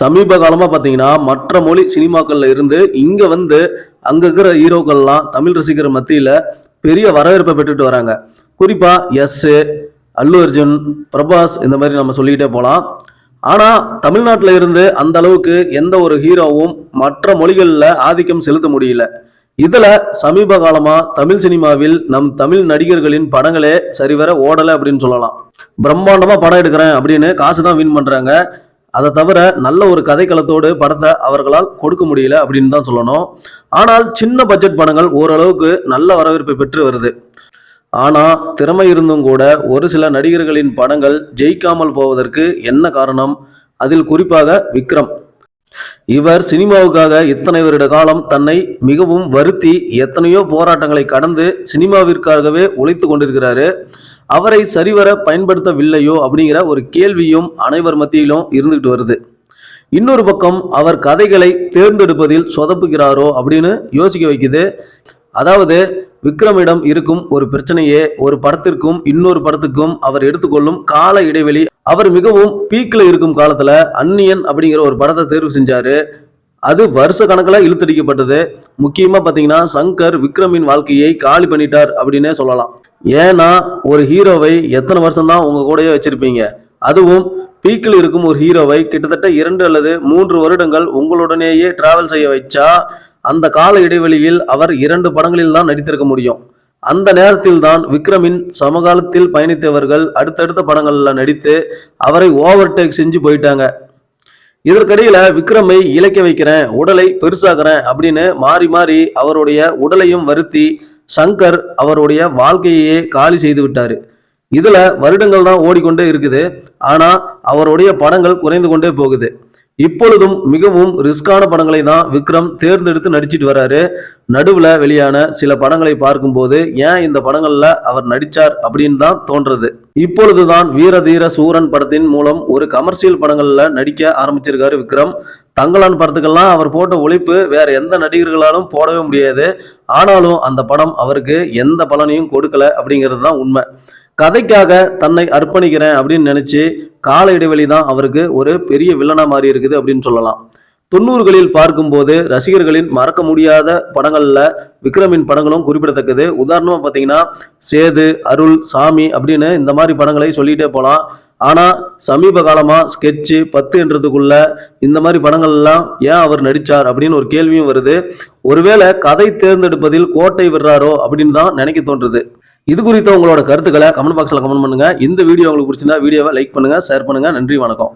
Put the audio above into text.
சமீப காலமாக பார்த்தீங்கன்னா மற்ற மொழி சினிமாக்கள்ல இருந்து இங்கே வந்து அங்கே இருக்கிற ஹீரோக்கள்லாம் தமிழ் ரசிகர் மத்தியில் பெரிய வரவேற்பை பெற்றுட்டு வராங்க. குறிப்பாக எஸ் அல்லு அர்ஜுன் பிரபாஸ் இந்த மாதிரி நம்ம சொல்லிக்கிட்டே போகலாம் ஆனால் தமிழ்நாட்டில் இருந்து அந்த அளவுக்கு எந்த ஒரு ஹீரோவும் மற்ற மொழிகளில் ஆதிக்கம் செலுத்த முடியல. இதில் சமீப காலமாக தமிழ் சினிமாவில் நம் தமிழ் நடிகர்களின் படங்களே சரிவர ஓடலை அப்படின்னு சொல்லலாம். பிரம்மாண்டமாக படம் எடுக்கிறேன் அப்படின்னு காசு தான் வின் பண்ணுறாங்க அதை தவிர நல்ல ஒரு கதைக்களத்தோடு படத்தை அவர்களால் கொடுக்க முடியல அப்படின்னு தான் சொல்லணும். ஆனால் சின்ன பட்ஜெட் படங்கள் ஓரளவுக்கு நல்ல வரவேற்பை பெற்று வருது. ஆனால் திறமை இருந்தும் கூட ஒரு சில நடிகர்களின் படங்கள் ஜெயிக்காமல் போவதற்கு என்ன காரணம்? அதில் குறிப்பாக விக்ரம். இவர் சினிமாவுக்காக இத்தனை வருட காலம் தன்னை மிகவும் வருத்தி எத்தனையோ போராட்டங்களை கடந்து சினிமாவிற்காகவே உழைத்து கொண்டிருக்கிறாரு. அவரை சரிவர பயன்படுத்தவில்லையோ அப்படிங்கிற ஒரு கேள்வியும் அனைவர் மத்தியிலும் இருந்துகிட்டு வருது. இன்னொரு பக்கம் அவர் கதைகளை தேர்ந்தெடுப்பதில் சொதப்புகிறாரோ அப்படின்னு யோசிக்க வைக்குது. அதாவது விக்ரமிடம் இருக்கும் ஒரு பிரச்சனையே ஒரு படத்திற்கும் இன்னொரு படத்துக்கும் அவர் எடுத்துக்கொள்ளும் கால இடைவெளி. அவர் மிகவும் பீக்கில் இருக்கும் காலத்தில் அன்னியன் அப்படிங்கிற ஒரு படத்தை தேர்வு செஞ்சாரு. அது வருஷ கணக்கில் இழுத்தடிக்கப்பட்டது. முக்கியமாக பார்த்தீங்கன்னா சங்கர் விக்ரமின் வாழ்க்கையை காலி பண்ணிட்டார் அப்படின்னே சொல்லலாம். ஏன்னா ஒரு ஹீரோவை எத்தனை வருஷம் தான் கூடயே வச்சுருப்பீங்க? அதுவும் பீக்கில் இருக்கும் ஒரு ஹீரோவை கிட்டத்தட்ட இரண்டு அல்லது மூன்று வருடங்கள் உங்களுடனேயே டிராவல் செய்ய வச்சா அந்த கால இடைவெளியில் அவர் இரண்டு படங்களில் தான் நடித்திருக்க முடியும். அந்த நேரத்தில் தான் விக்ரமின் சமகாலத்தில் பயணித்தவர்கள் அடுத்தடுத்த படங்களில் நடித்து அவரை ஓவர்டேக் செஞ்சு போயிட்டாங்க. இதற்கிடையில விக்ரமை இழைக்க வைக்கிறேன் உடலை பெருசாக்குறேன் அப்படின்னு மாறி மாறி அவருடைய உடலையும் வருத்தி சங்கர் அவருடைய வாழ்க்கையையே காலி செய்து விட்டாரு. இதுல வருடங்கள் தான் ஓடிக்கொண்டே இருக்குது. ஆனா அவருடைய படங்கள் குறைந்து கொண்டே போகுது. இப்பொழுதும் மிகவும் ரிஸ்கான படங்களை தான் விக்ரம் தேர்ந்தெடுத்து நடிச்சிட்டு வராரு. நடுவில் வெளியான சில படங்களை பார்க்கும்போது ஏன் இந்த படங்களில் அவர் நடித்தார் அப்படின்னு தான் தோன்றது. இப்பொழுதுதான் வீரதீர சூரன் படத்தின் மூலம் ஒரு கமர்ஷியல் படங்களில் நடிக்க ஆரம்பிச்சிருக்காரு விக்ரம். தங்கலான் படத்துக்கெல்லாம் அவர் போட்ட உழைப்பு வேற எந்த நடிகர்களாலும் போடவே முடியாது. ஆனாலும் அந்த படம் அவருக்கு எந்த பலனையும் கொடுக்கல அப்படிங்கிறது தான் உண்மை. கதைக்காக தன்னை அர்ப்பணிக்கிறேன் அப்படின்னு நினைச்சு கால இடைவெளி தான் அவருக்கு ஒரு பெரிய வில்லனா மாறி இருக்குது அப்படின்னு சொல்லலாம். தொண்ணூறுகளில் பார்க்கும்போது ரசிகர்களின் மறக்க முடியாத படங்கள்ல விக்ரமின் படங்களும் குறிப்பிடத்தக்கது. உதாரணமா பார்த்தீங்கன்னா சேது அருள் சாமி அப்படின்னு இந்த மாதிரி படங்களை சொல்லிட்டே போகலாம் ஆனா சமீப காலமா ஸ்கெட்சு பத்து என்றதுக்குள்ள இந்த மாதிரி படங்கள்லாம் ஏன் அவர் நடிச்சார் அப்படின்னு ஒரு கேள்வியும் வருது. ஒருவேளை கதை தேர்ந்தெடுப்பதில் கோட்டை விடுறாரோ அப்படின்னு தான் நினைக்க தோன்றுது. இது குறித்த உங்களோட கருத்துக்களை கமெண்ட் பாக்ஸில் கமெண்ட் பண்ணுங்க. இந்த வீடியோ உங்களுக்கு பிடிச்சிருந்தா வீடியோவை லைக் பண்ணுங்க ஷேர் பண்ணுங்க. நன்றி வணக்கம்.